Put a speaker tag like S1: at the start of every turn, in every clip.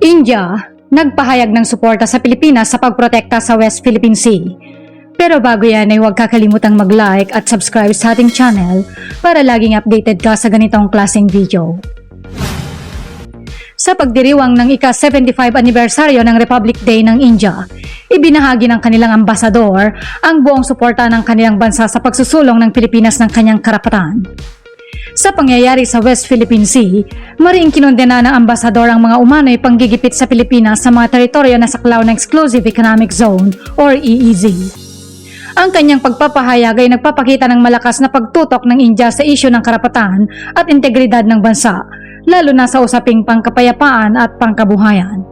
S1: India, nagpahayag ng suporta sa Pilipinas sa pagprotekta sa West Philippine Sea. Pero bago yan ay huwag kakalimutang mag-like at subscribe sa ating channel para laging updated ka sa ganitong klaseng video. Sa pagdiriwang ng ika-75 anibersaryo ng Republic Day ng India, ibinahagi ng kanilang ambasador ang buong suporta ng kanilang bansa sa pagsusulong ng Pilipinas ng kanyang karapatan. Sa pangyayari sa West Philippine Sea, mariing kinondena ng ambasador ang mga umano'y panggigipit sa Pilipinas sa mga teritoryo na saklaw ng Exclusive Economic Zone or EEZ. Ang kanyang pagpapahayag ay nagpapakita ng malakas na pagtutok ng India sa isyu ng karapatan at integridad ng bansa, lalo na sa usaping pangkapayapaan at pangkabuhayan.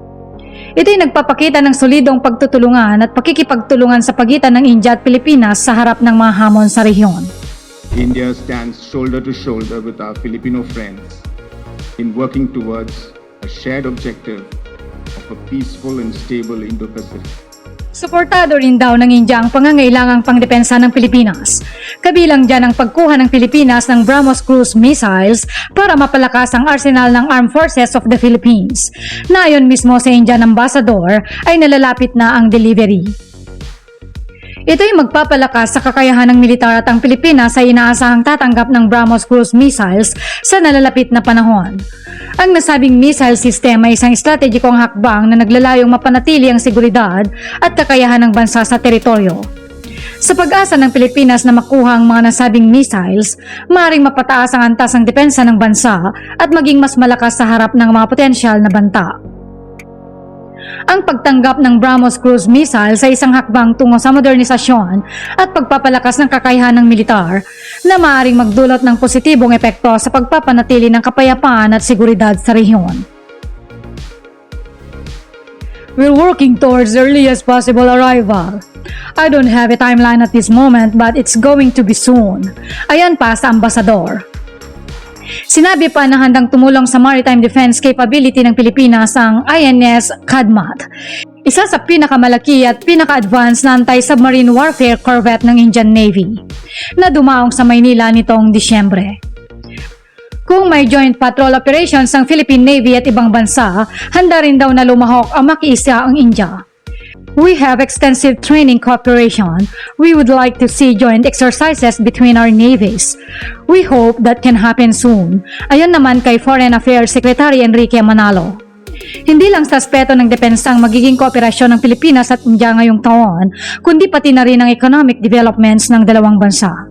S1: Ito'y nagpapakita ng solidong pagtutulungan at pakikipagtulungan sa pagitan ng India at Pilipinas sa harap ng mga hamon sa rehiyon.
S2: India stands shoulder to shoulder with our Filipino friends in working towards a shared objective of a peaceful and stable Indo-Pacific.
S1: Suportado rin daw ng India ang pangangailangang pangdepensa ng Pilipinas. Kabilang dyan ang pagkuha ng Pilipinas ng BrahMos cruise missiles para mapalakas ang arsenal ng Armed Forces of the Philippines. Na ayon mismo sa Indian Ambassador ay nalalapit na ang delivery. Ito'y magpapalakas sa kakayahan ng militar at ang Pilipinas ay inaasahang tatanggap ng BrahMos cruise missiles sa nalalapit na panahon. Ang nasabing missile system ay isang estratehikong hakbang na naglalayong mapanatili ang seguridad at kakayahan ng bansa sa teritoryo. Sa pag-asa ng Pilipinas na makuha ang mga nasabing missiles, maaaring mapataas ang antas ng depensa ng bansa at maging mas malakas sa harap ng mga potensyal na banta. Ang pagtanggap ng BrahMos cruise missile sa isang hakbang tungo sa modernisasyon at pagpapalakas ng kakayahan ng militar na maaaring magdulot ng positibong epekto sa pagpapanatili ng kapayapaan at seguridad sa rehiyon. We're working towards earliest possible arrival. I don't have a timeline at this moment but it's going to be soon. Ayan pa sa ambasador. Sinabi pa na handang tumulong sa maritime defense capability ng Pilipinas ang INS Kadmat. Isa sa pinakamalaki at pinaka-advanced na anti-submarine warfare corvette ng Indian Navy na dumaong sa Maynila nitong Disyembre. Kung may joint patrol operations ng Philippine Navy at ibang bansa, handa rin daw na lumahok ang makiisa ang India. We have extensive training cooperation. We would like to see joint exercises between our navies. We hope that can happen soon. Ayon naman kay Foreign Affairs Secretary Enrique Manalo. Hindi lang sa aspeto ng depensa ang magiging kooperasyon ng Pilipinas at India ngayong taon, kundi pati na rin ang economic developments ng dalawang bansa.